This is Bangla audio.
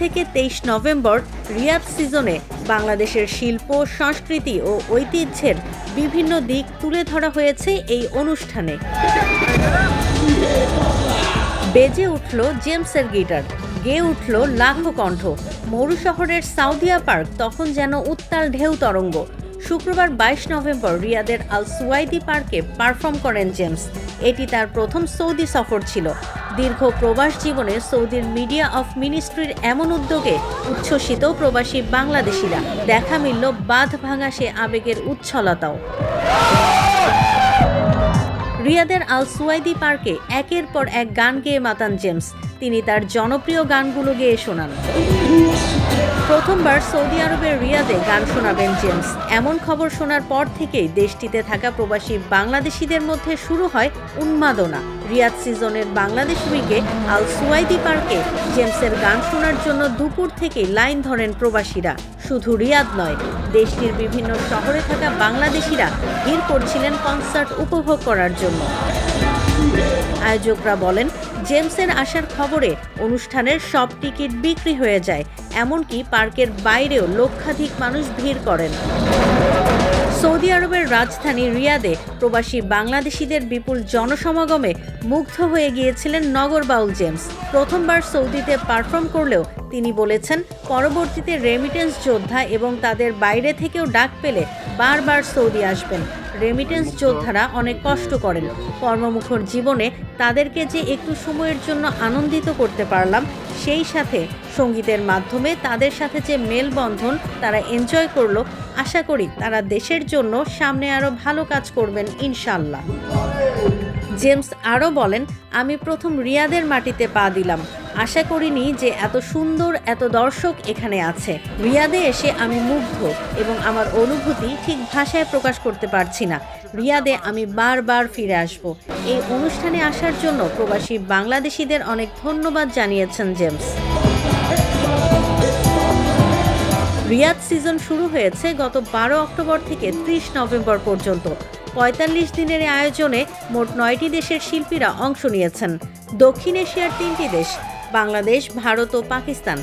থেকে তেইশ নভেম্বর রিয়াদ সিজনে বাংলাদেশের শিল্প, সংস্কৃতি ও ঐতিহ্যের বিভিন্ন দিক তুলে ধরা হয়েছে এই অনুষ্ঠানে। বেজে উঠল জেমসের গিটার, গেয়ে উঠল লাখো কণ্ঠ। মরু শহরের সাউদিয়া পার্ক তখন যেন উত্তাল ঢেউ তরঙ্গ। শুক্রবার বাইশ নভেম্বর রিয়াদের আল সুয়াইদি পার্কে পারফর্ম করেন জেমস। এটি তার প্রথম সৌদি সফর ছিল। দীর্ঘ প্রবাস জীবনে সৌদির মিডিয়া অফ মিনিস্ট্রির এমন উদ্যোগে উচ্ছ্বসিত প্রবাসী বাংলাদেশিরা। দেখা মিলল বাঁধ ভাঙা সে আবেগের উচ্ছলতাও রিয়াদের আল সুয়াইদি পার্কে একের পর এক গান গেয়ে মাতান জেমস। তিনি তার জনপ্রিয় গানগুলো গেয়ে শোনান। প্রথমবার সৌদি আরবের রিয়াদে গান শোনাবেন জেমস। এমন খবর শোনার পর থেকেই দেশটিতে থাকা প্রবাসী বাংলাদেশিদের মধ্যে শুরু হয় উন্মাদনা। রিয়াদ সিজনের বাংলাদেশ উইকে আল সুয়াইদি পার্কে জেমসের গান শোনার জন্য দুপুর থেকে লাইন ধরেন প্রবাসীরা। শুধু রিয়াদ নয়, দেশটির বিভিন্ন শহরে থাকা বাংলাদেশিরা ভিড় করছিলেন কনসার্ট উপভোগ করার জন্য। আয়োজকরা বলেন, জেমসের আসার খবরে অনুষ্ঠানের সব টিকিট বিক্রি হয়ে যায়, এমনকি পার্কের বাইরেও লক্ষাধিক মানুষ ভিড় করেন। সৌদি আরবের রাজধানী রিয়াদে প্রবাসী বাংলাদেশিদের বিপুল জনসমাগমে মুগ্ধ হয়ে গিয়েছিলেন নগর বাউল জেমস। প্রথমবার সৌদিতে পারফর্ম করলেও তিনি বলেছেন, পরবর্তীতে রেমিটেন্স যোদ্ধা এবং তাদের বাইরে থেকেও ডাক পেলে বারবার সৌদি আসবেন। রেমিটেন্স যোদ্ধারা অনেক কষ্ট করেন। কর্মমুখর জীবনে তাদেরকে যে একটু সময়ের জন্য আনন্দিত করতে পারলাম সেই সাথে সঙ্গীতের মাধ্যমে তাদের সাথে যে মেলবন্ধন তারা এনজয় করল, আশা করি তারা দেশের জন্য সামনে আরও ভালো কাজ করবেন ইনশাল্লাহ জেমস আরও বলেন, আমি প্রথম রিয়াদের মাটিতে পা দিলাম। আশা করিনি যে এত সুন্দর, এত দর্শক এখানে আছে। রিয়াদে এসে আমি মুগ্ধ এবং আমার অনুভূতি ঠিক ভাষায় প্রকাশ করতে পারছি না। রিয়াদে আমি বারবার ফিরে আসব। এই অনুষ্ঠানে আসার জন্য প্রবাসী বাংলাদেশিদের অনেক ধন্যবাদ জানিয়েছেন জেমস। রিয়াদ সিজন শুরু হয়েছে গত বারো অক্টোবর থেকে ত্রিশ নভেম্বর পর্যন্ত। পঁয়তাল্লিশ দিনের এই আয়োজনে মোট নয়টি দেশের শিল্পীরা অংশ নিয়েছেন। দক্ষিণ এশিয়ার তিনটি দেশ, বাংলাদেশ, ভারত ও পাকিস্তান।